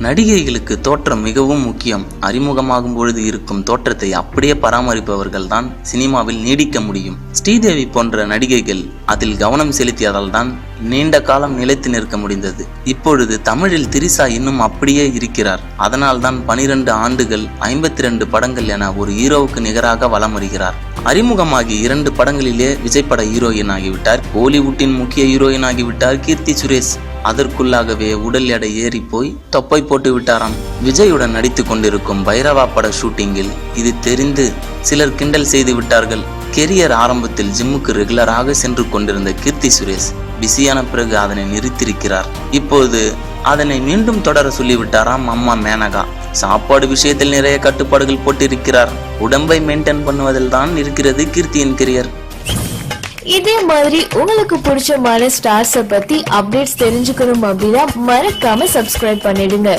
நடிகைகளுக்கு தோற்றம் மிகவும் முக்கியம். அறிமுகமாகும் பொழுது இருக்கும் தோற்றத்தை அப்படியே பராமரிப்பவர்கள் தான் சினிமாவில் நீடிக்க முடியும். ஸ்ரீதேவி போன்ற நடிகைகள் அதில் கவனம் செலுத்தியதால் தான் நீண்ட காலம் நிலைத்து நிற்க முடிந்தது. இப்பொழுது தமிழில் திரிசா இன்னும் அப்படியே இருக்கிறார். அதனால் தான் பனிரெண்டு ஆண்டுகள் ஐம்பத்தி ரெண்டு படங்கள் என ஒரு ஹீரோவுக்கு நிகராக வலம் வருகிறார். அறிமுகமாகி இரண்டு படங்களிலே விஜய் பட ஹீரோயின் ஆகிவிட்டார் கோலிவுட்டின் முக்கிய ஹீரோயின் ஆகிவிட்டார் கீர்த்தி சுரேஷ். அதற்குள்ளாகவே உடல் எடை ஏறி போய் தொப்பை போட்டு விட்டாராம். விஜயுடன் நடித்து கொண்டிருக்கும் பைரவா பட ஷூட்டிங்கில் இது தெரிந்து சிலர் கிண்டல் செய்து விட்டார்கள். கெரியர் ஆரம்பத்தில் ஜிம்முக்கு ரெகுலராக சென்று கொண்டிருந்த கீர்த்தி சுரேஷ் பிஸியான பிறகு அதனை நிறுத்தியிருக்கிறார். இப்போது அதனை மீண்டும் தொடர சொல்லிவிட்டாராம் அம்மா மேனகா. சாப்பாடு விஷயத்தில் நிறைய கட்டுப்பாடுகள் போட்டிருக்கிறார். உடம்பை மெயின்டைன் பண்ணுவதில் தான் இருக்கிறது கீர்த்தியின் கெரியர் இதே மாதிரி உங்களுக்கு பிடிச்சமான ஸ்டார்ஸ பத்தி அப்டேட்ஸ் தெரிஞ்சுக்கணும் அப்படின்னா மறக்காம சப்ஸ்கிரைப் பண்ணிடுங்க.